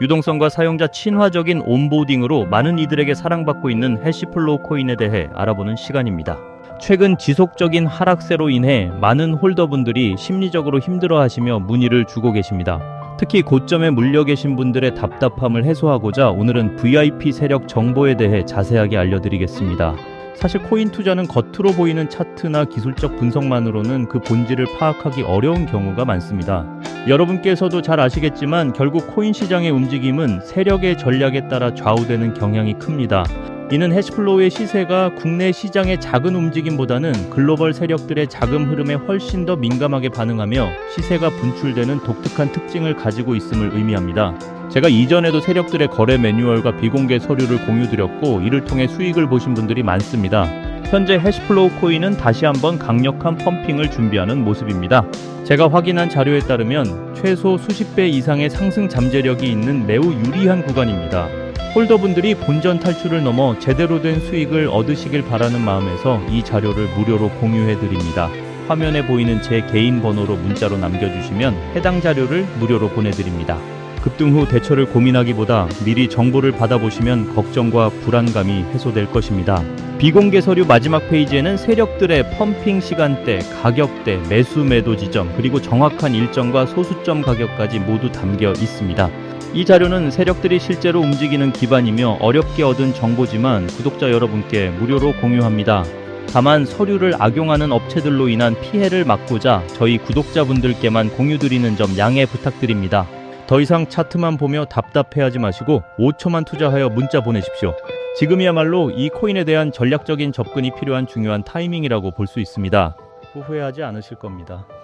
유동성과 사용자 친화적인 온보딩으로 많은 이들에게 사랑받고 있는 해시플로우 코인에 대해 알아보는 시간입니다. 최근 지속적인 하락세로 인해 많은 홀더분들이 심리적으로 힘들어하시며 문의를 주고 계십니다. 특히 고점에 물려 계신 분들의 답답함을 해소하고자 오늘은 VIP 세력 정보에 대해 자세하게 알려드리겠습니다. 사실 코인 투자는 겉으로 보이는 차트나 기술적 분석만으로는 그 본질을 파악하기 어려운 경우가 많습니다. 여러분께서도 잘 아시겠지만 결국 코인 시장의 움직임은 세력의 전략에 따라 좌우되는 경향이 큽니다. 이는 해시플로우의 시세가 국내 시장의 작은 움직임보다는 글로벌 세력들의 자금 흐름에 훨씬 더 민감하게 반응하며 시세가 분출되는 독특한 특징을 가지고 있음을 의미합니다. 제가 이전에도 세력들의 거래 매뉴얼과 비공개 서류를 공유드렸고 이를 통해 수익을 보신 분들이 많습니다. 현재 해시플로우 코인은 다시 한번 강력한 펌핑을 준비하는 모습입니다. 제가 확인한 자료에 따르면 최소 수십 배 이상의 상승 잠재력이 있는 매우 유리한 구간입니다. 홀더분들이 본전 탈출을 넘어 제대로 된 수익을 얻으시길 바라는 마음에서 이 자료를 무료로 공유해 드립니다. 화면에 보이는 제 개인 번호로 문자로 남겨주시면 해당 자료를 무료로 보내드립니다. 급등 후 대처를 고민하기보다 미리 정보를 받아보시면 걱정과 불안감이 해소될 것입니다. 비공개 서류 마지막 페이지에는 세력들의 펌핑 시간대, 가격대, 매수 매도 지점, 그리고 정확한 일정과 소수점 가격까지 모두 담겨 있습니다. 이 자료는 세력들이 실제로 움직이는 기반이며 어렵게 얻은 정보지만 구독자 여러분께 무료로 공유합니다. 다만 서류를 악용하는 업체들로 인한 피해를 막고자 저희 구독자분들께만 공유드리는 점 양해 부탁드립니다. 더 이상 차트만 보며 답답해하지 마시고 5초만 투자하여 문자 보내십시오. 지금이야말로 이 코인에 대한 전략적인 접근이 필요한 중요한 타이밍이라고 볼 수 있습니다. 후회하지 않으실 겁니다.